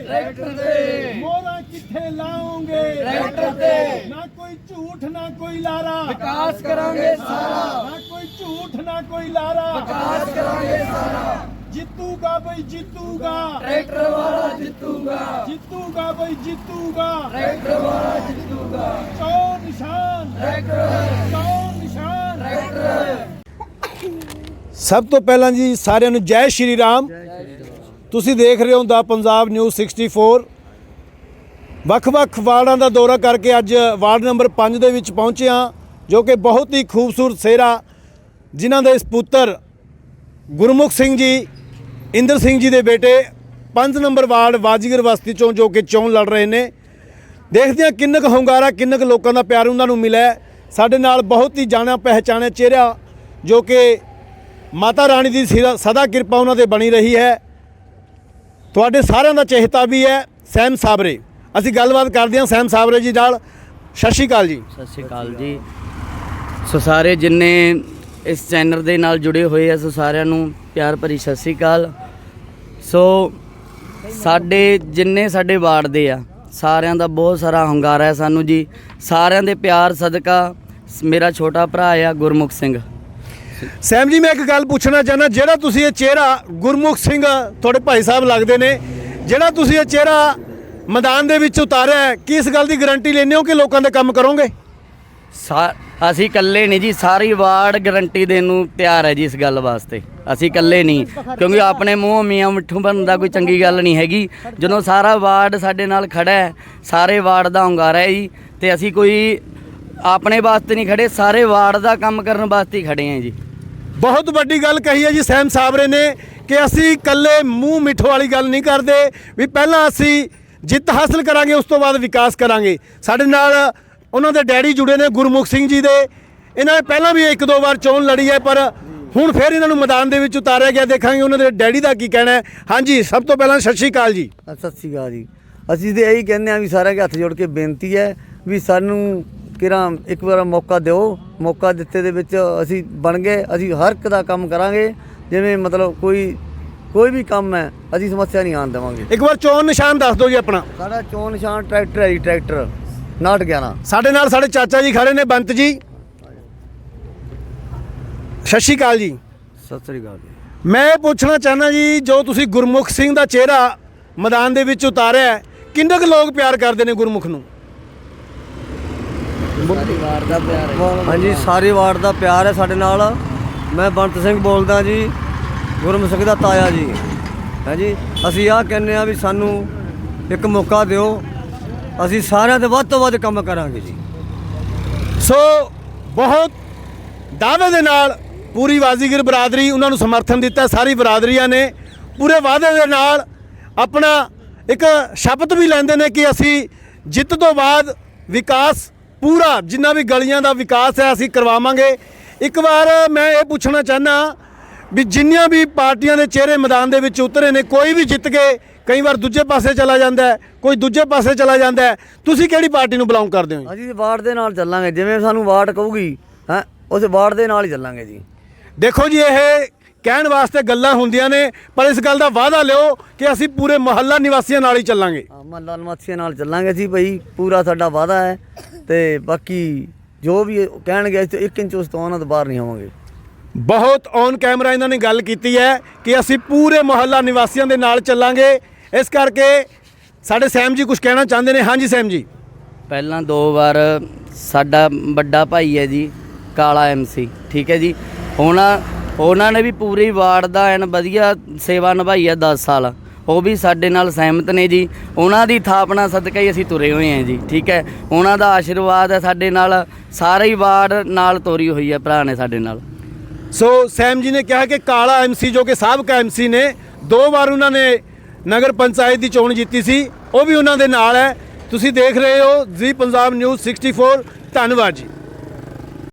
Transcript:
Tractor ਤੇ ਮੋਹਰਾਂ ਕਿੱਥੇ ਲਾਉਂਗੇ। ਟਰੈਕਟਰ ਤੇ ਨਾ ਕੋਈ ਝੂਠ ਨਾ ਕੋਈ ਲਾਰਾ। ਵਿਕਾਸ ਕਰਾਂਗੇ ਸਾਰਾ। ਨਾ ਕੋਈ ਝੂਠ ਨਾ ਕੋਈ ਲਾਰਾ। ਵਿਕਾਸ ਕਰਾਂਗੇ ਸਾਰਾ। ਜਿੱਤੂਗਾ ਬਈ ਜਿੱਤੂਗਾ। ਟਰੈਕਟਰ ਵਾਲਾ ਜਿੱਤੂਗਾ। ਜਿੱਤੂਗਾ ਬਈ ਜਿੱਤੂਗਾ। ਟਰੈਕਟਰ ਵਾਲਾ ਜਿੱਤੂਗਾ। ਚੋ ਨਿਸ਼ਾਨ। ਟਰੈਕਟਰ। ਚੋ ਨਿਸ਼ਾਨ। ਟਰੈਕਟਰ। ਸਭ ਤੋਂ ਪਹਿਲਾਂ ਜੀ ਸਾਰਿਆਂ ਨੂੰ ਜੈ ਸ਼੍ਰੀ ਰਾਮ। ਤੁਸੀਂ ਦੇਖ ਰਹੇ ਹੋ ਦਾ ਪੰਜਾਬ ਨਿਊਜ਼ 64 ਵੱਖ-ਵੱਖ ਵਾਰਡਾਂ ਦਾ ਦੌਰਾ ਕਰਕੇ ਅੱਜ ਵਾਰਡ ਨੰਬਰ 5 ਦੇ ਵਿੱਚ ਪਹੁੰਚੇ ਹਾਂ, ਜੋ ਕਿ ਬਹੁਤ ਹੀ ਖੂਬਸੂਰਤ ਸੇਰਾ ਜਿਨ੍ਹਾਂ ਦੇ ਪੁੱਤਰ ਗੁਰਮੁਖ ਸਿੰਘ ਜੀ, ਇੰਦਰ ਸਿੰਘ ਜੀ ਦੇ ਬੇਟੇ 5 ਨੰਬਰ ਵਾਰਡ ਵਾਜੀਗਰ ਵਸਤੀ ਚੋਂ ਜੋ ਕਿ ਚੋਣ ਲੜ ਰਹੇ ਨੇ। ਦੇਖਦੇ ਹਾਂ ਕਿੰਨਾ ਕੁ ਹੰਗਾਰਾ, ਕਿੰਨਾ ਕੁ ਲੋਕਾਂ ਦਾ ਪਿਆਰ ਉਹਨਾਂ ਨੂੰ ਮਿਲਿਆ ਸਾਡੇ ਨਾਲ ਬਹੁਤ ਹੀ ਜਾਣਿਆ ਪਹਿਚਾਣਿਆ ਚਿਹਰਾ, ਜੋ ਕਿ ਮਾਤਾ ਰਾਣੀ ਦੀ ਸਿਰਾ- ਸਦਾ ਕਿਰਪਾ ਉਹਨਾਂ ਤੇ ਬਣੀ ਰਹੀ ਹੈ। ਤੁਹਾਡੇ ਸਾਰਿਆਂ ਦਾ ਚਿਹਤਾ ਵੀ ਹੈ ਸੈਮ ਸਾਬਰੇ। ਅਸੀਂ ਗੱਲਬਾਤ ਕਰਦੇ ਹਾਂ ਸੈਮ ਸਾਬਰੇ ਜੀ ਨਾਲ। ਸਤਿ ਸ਼੍ਰੀ ਅਕਾਲ ਜੀ। ਸਤਿ ਸ਼੍ਰੀ ਅਕਾਲ ਜੀ। ਸੋ ਸਾਰੇ ਜਿੰਨੇ ਇਸ ਚੈਨਲ ਦੇ ਨਾਲ ਜੁੜੇ ਹੋਏ ਆ, ਸੋ ਸਾਰਿਆਂ ਨੂੰ ਪਿਆਰ ਭਰੀ ਸਤਿ ਸ਼੍ਰੀ ਅਕਾਲ। ਸੋ ਸਾਡੇ ਜਿੰਨੇ ਸਾਡੇ ਵਾਰਡ ਦੇ ਆ, ਸਾਰਿਆਂ ਦਾ ਬਹੁਤ ਸਾਰਾ ਹੰਗਾਰਾ ਹੈ ਸਾਨੂੰ ਜੀ। ਸਾਰਿਆਂ ਦੇ ਪਿਆਰ, ਸਦਕਾ, ਮੇਰਾ ਛੋਟਾ ਭਰਾ ਆ, ਗੁਰਮੁਖ ਸਿੰਘ। ਸੈਮ ਜੀ ਮੈਂ ਇੱਕ ਗੱਲ ਪੁੱਛਣਾ ਚਾਹੁੰਦਾ ਜਿਹੜਾ ਤੁਸੀਂ ਇਹ ਚਿਹਰਾ ਗੁਰਮੁਖ ਸਿੰਘ ਤੁਹਾਡੇ ਭਾਈ ਸਾਹਿਬ ਲੱਗਦੇ ਨੇ ਜਿਹੜਾ ਤੁਸੀਂ ਇਹ ਚਿਹਰਾ ਮੈਦਾਨ ਦੇ ਵਿੱਚ ਉਤਾਰਿਆ ਹੈ, ਕੀ ਇਸ ਗੱਲ ਦੀ ਗਾਰੰਟੀ ਲੈਂਦੇ ਹੋ ਕਿ ਲੋਕਾਂ ਦੇ ਕੰਮ ਕਰੋਗੇ? ਸਾ ਅਸੀਂ ਇਕੱਲੇ ਨਹੀਂ ਜੀ ਸਾਰੀ ਵਾਰਡ ਗਰੰਟੀ ਦੇਣ ਨੂੰ ਤਿਆਰ ਹੈ ਜੀ ਇਸ ਗੱਲ ਵਾਸਤੇ। ਅਸੀਂ ਇਕੱਲੇ ਨਹੀਂ ਕਿਉਂਕਿ ਆਪਣੇ ਮੂੰਹ ਮੀਆਂ ਮਿੱਠੂ ਬਣਨ ਦਾ ਕੋਈ ਚੰਗੀ ਗੱਲ ਨਹੀਂ ਹੈਗੀ। ਜਦੋਂ ਸਾਰਾ ਵਾਰਡ ਸਾਡੇ ਨਾਲ ਖੜਾ ਹੈ ਸਾਰੇ ਵਾਰਡ ਦਾ ਹੁੰਗਾਰਾ ਹੈ ਜੀ ਤੇ ਅਸੀਂ ਕੋਈ ਆਪਣੇ ਵਾਸਤੇ ਨਹੀਂ ਖੜੇ ਸਾਰੇ ਵਾਰਡ ਦਾ ਕੰਮ ਕਰਨ ਵਾਸਤੇ ਹੀ ਖੜੇ ਹਾਂ ਜੀ। ਬਹੁਤ ਵੱਡੀ ਗੱਲ ਕਹੀ ਹੈ ਜੀ ਸੈਮ ਸਾਬਰੇ ਨੇ ਕਿ ਅਸੀਂ ਇਕੱਲੇ ਮੂੰਹ ਮਿੱਠ ਵਾਲੀ ਗੱਲ ਨਹੀਂ ਕਰਦੇ, ਵੀ ਪਹਿਲਾਂ ਅਸੀਂ ਜਿੱਤ ਹਾਸਲ ਕਰਾਂਗੇ, ਉਸ ਤੋਂ ਬਾਅਦ ਵਿਕਾਸ ਕਰਾਂਗੇ। ਸਾਡੇ ਨਾਲ ਉਹਨਾਂ ਦੇ ਡੈਡੀ ਜੁੜੇ ਨੇ, ਗੁਰਮੁਖ ਸਿੰਘ ਜੀ ਦੇ। ਇਹਨਾਂ ਨੇ ਪਹਿਲਾਂ ਵੀ ਇੱਕ ਦੋ ਵਾਰ ਚੋਣ ਲੜੀ ਹੈ, ਪਰ ਹੁਣ ਫਿਰ ਇਹਨਾਂ ਨੂੰ ਮੈਦਾਨ ਦੇ ਵਿੱਚ ਉਤਾਰਿਆ ਗਿਆ। ਦੇਖਾਂਗੇ ਉਹਨਾਂ ਦੇ ਡੈਡੀ ਦਾ ਕੀ ਕਹਿਣਾ ਹੈ। ਹਾਂਜੀ, ਸਭ ਤੋਂ ਪਹਿਲਾਂ ਸਤਿ ਸ਼੍ਰੀ ਅਕਾਲ ਜੀ। ਸਤਿ ਸ਼੍ਰੀ ਅਕਾਲ ਜੀ। ਅਸੀਂ ਤੇ ਇਹੀ ਕਹਿੰਦੇ ਆ ਵੀ ਸਾਰਿਆਂ ਦੇ ਹੱਥ ਜੋੜ ਕੇ ਬੇਨਤੀ ਹੈ ਵੀ ਸਾਨੂੰ ਕਿਰਾਂ ਇੱਕ ਵਾਰ ਮੌਕਾ ਦਿਓ। ਮੌਕਾ ਦਿੱਤੇ ਦੇ ਵਿੱਚ ਅਸੀਂ ਬਣ ਗਏ। ਅਸੀਂ ਹਰ ਇੱਕ ਦਾ ਕੰਮ ਕਰਾਂਗੇ। ਜਿਵੇਂ ਮਤਲਬ ਕੋਈ ਕੋਈ ਵੀ ਕੰਮ ਹੈ ਅਸੀਂ ਸਮੱਸਿਆ ਨਹੀਂ ਆਉਣ ਦੇਵਾਂਗੇ। ਇੱਕ ਵਾਰ ਚੋਣ ਨਿਸ਼ਾਨ ਦੱਸ ਦਿਓ ਜੀ ਆਪਣਾ। ਸਾਡਾ ਚੋਣ ਨਿਸ਼ਾਨ ਟਰੈਕਟਰ ਹੈ ਜੀ ਟਰੈਕਟਰ। 911 ਸਾਡੇ ਨਾਲ ਸਾਡੇ ਚਾਚਾ ਜੀ ਖੜੇ ਨੇ ਬੰਤ ਜੀ। ਸਤਿ ਸ਼੍ਰੀ ਅਕਾਲ ਜੀ। ਸਤਿ ਸ਼੍ਰੀ ਅਕਾਲ ਜੀ। ਮੈਂ ਪੁੱਛਣਾ ਚਾਹੁੰਦਾ ਜੀ ਜੋ ਤੁਸੀਂ ਗੁਰਮੁਖ ਸਿੰਘ ਦਾ ਚਿਹਰਾ ਮੈਦਾਨ ਦੇ ਵਿੱਚ ਉਤਾਰਿਆ ਕਿੰਨੇ ਕੁ ਲੋਕ ਪਿਆਰ ਕਰਦੇ ਨੇ ਗੁਰਮੁਖ ਨੂੰ? ਸਾਰੀ ਵਾਰਡ ਦਾ ਪਿਆਰ ਹੈ। ਹਾਂਜੀ ਸਾਰੇ ਵਾਰਡ ਦਾ ਪਿਆਰ ਹੈ ਸਾਡੇ ਨਾਲ। ਮੈਂ ਬੰਤ ਸਿੰਘ ਬੋਲਦਾ ਜੀ ਗੁਰਮੁਖ ਸਿੰਘ ਦਾ ਤਾਇਆ ਜੀ। ਹਾਂਜੀ ਅਸੀਂ ਆਹ ਕਹਿੰਦੇ ਆ ਵੀ ਸਾਨੂੰ ਇੱਕ ਮੌਕਾ ਦਿਓ। ਅਸੀਂ ਸਾਰਿਆਂ ਦੇ ਵੱਧ ਤੋਂ ਵੱਧ ਕੰਮ ਕਰਾਂਗੇ ਜੀ। ਸੋ ਬਹੁਤ ਦਾਅਵੇ ਦੇ ਨਾਲ ਪੂਰੀ ਵਾਜ਼ੀਗਰ ਬਰਾਦਰੀ ਉਹਨਾਂ ਨੂੰ ਸਮਰਥਨ ਦਿੱਤਾ ਸਾਰੀ ਬਰਾਦਰੀਆਂ ਨੇ। ਪੂਰੇ ਵਾਅਦੇ ਦੇ ਨਾਲ ਆਪਣਾ ਇੱਕ ਸ਼ਬਦ ਵੀ ਲੈਂਦੇ ਨੇ ਕਿ ਅਸੀਂ ਜਿੱਤ ਤੋਂ ਬਾਅਦ ਵਿਕਾਸ ਪੂਰਾ ਜਿੰਨਾ ਵੀ ਗਲੀਆਂ ਦਾ ਵਿਕਾਸ ਹੈ ਅਸੀਂ ਕਰਵਾਵਾਂਗੇ। ਇੱਕ ਵਾਰ ਮੈਂ ਇਹ ਪੁੱਛਣਾ ਚਾਹਨਾ ਵੀ ਜਿੰਨੀਆਂ ਵੀ ਪਾਰਟੀਆਂ ਦੇ ਚਿਹਰੇ ਮੈਦਾਨ ਦੇ ਵਿੱਚ ਉਤਰੇ ਨੇ ਕੋਈ ਵੀ ਜਿੱਤ ਕੇ ਕਈ ਵਾਰ ਦੂਜੇ ਪਾਸੇ ਚਲਾ ਜਾਂਦਾ ਹੈ ਕੋਈ ਦੂਜੇ ਪਾਸੇ ਚਲਾ ਜਾਂਦਾ ਹੈ। ਤੁਸੀਂ ਕਿਹੜੀ ਪਾਰਟੀ ਨੂੰ ਬਿਲੋਂਗ ਕਰਦੇ ਹੋ ਅਸੀਂ ਵਾਰਡ ਦੇ ਨਾਲ ਚੱਲਾਂਗੇ ਜਿਵੇਂ ਸਾਨੂੰ ਵਾਰਡ ਕਹੂਗੀ ਹੈ ਉਸ ਵਾਰਡ ਦੇ ਨਾਲ ਹੀ ਚੱਲਾਂਗੇ ਜੀ। ਦੇਖੋ ਜੀ ਇਹ ਕਹਿਣ ਵਾਸਤੇ ਗੱਲਾਂ ਹੁੰਦੀਆਂ ਨੇ ਪਰ ਇਸ ਗੱਲ ਦਾ ਵਾਅਦਾ ਲਿਓ ਕਿ ਅਸੀਂ ਪੂਰੇ ਮੁਹੱਲਾ ਨਿਵਾਸੀਆਂ ਨਾਲ ਹੀ ਚੱਲਾਂਗੇ। ਮੱਲਾ ਨਿਵਾਸੀਆਂ ਨਾਲ ਚੱਲਾਂਗੇ ਜੀ ਭਾਈ ਪੂਰਾ ਸਾਡਾ ਵਾਅਦਾ ਹੈ ਤੇ ਬਾਕੀ ਜੋ ਵੀ ਕਹਿਣਗੇ ਅਸੀਂ 1 ਇੰਚ ਉਸ ਤੋਂ ਉਹਨਾਂ ਤੋਂ ਬਾਹਰ ਨਹੀਂ ਹੋਵਾਂਗੇ ਬਹੁਤ ਔਨ ਕੈਮਰਾ ਇਹਨਾਂ ਨੇ ਗੱਲ ਕੀਤੀ ਹੈ ਕਿ ਅਸੀਂ ਪੂਰੇ ਮੁਹੱਲਾ ਨਿਵਾਸੀਆਂ ਦੇ ਨਾਲ ਚੱਲਾਂਗੇ। ਇਸ ਕਰਕੇ ਸਾਡੇ ਸੈਮ ਜੀ ਕੁਝ ਕਹਿਣਾ ਚਾਹੁੰਦੇ ਨੇ। ਹਾਂਜੀ ਸੈਮ ਜੀ। ਪਹਿਲਾਂ ਦੋ ਵਾਰ ਸਾਡਾ ਵੱਡਾ ਭਾਈ ਹੈ ਜੀ ਕਾਲਾ ਐਮਸੀ ਠੀਕ ਹੈ ਜੀ। ਉਹਨਾਂ ਉਹਨਾਂ ਨੇ ਵੀ ਪੂਰੀ ਵਾਰਡ ਦਾ ਐਨ ਵਧੀਆ ਸੇਵਾ ਨਿਭਾਈ ਹੈ 10 ਸਾਲ। ਉਹ ਵੀ ਸਾਡੇ ਨਾਲ ਸਹਿਮਤ ਨੇ ਜੀ। ਉਹਨਾਂ ਦੀ ਥਾਪਨਾ ਸਦਕਾ ਹੀ ਅਸੀਂ ਤੁਰੇ ਹੋਏ ਹਾਂ ਜੀ, ਠੀਕ ਹੈ? ਉਹਨਾਂ ਦਾ ਆਸ਼ੀਰਵਾਦ ਹੈ ਸਾਡੇ ਨਾਲ। ਸਾਰੇ ਹੀ ਵਾਰਡ ਨਾਲ ਤੋਰੀ ਹੋਈ ਹੈ ਭਰਾ ਨੇ ਸਾਡੇ ਨਾਲ। ਸੋ ਸੈਮ ਜੀ ਨੇ ਕਿਹਾ ਕਿ ਕਾਲਾ ਐਮਸੀ ਜੋ ਕਿ ਸਾਬਕਾ ਐਮਸੀ ਨੇ, ਦੋ ਵਾਰ ਉਹਨਾਂ ਨੇ ਨਗਰ ਪੰਚਾਇਤ ਦੀ ਚੋਣ ਜਿੱਤੀ ਸੀ। ਉਹ ਵੀ ਉਹਨਾਂ ਦੇ ਨਾਲ ਹੈ। ਤੁਸੀਂ ਦੇਖ ਰਹੇ ਹੋ ਜੀ ਪੰਜਾਬ ਨਿਊਜ਼ 64 ਧੰਨਵਾਦ ਜੀ।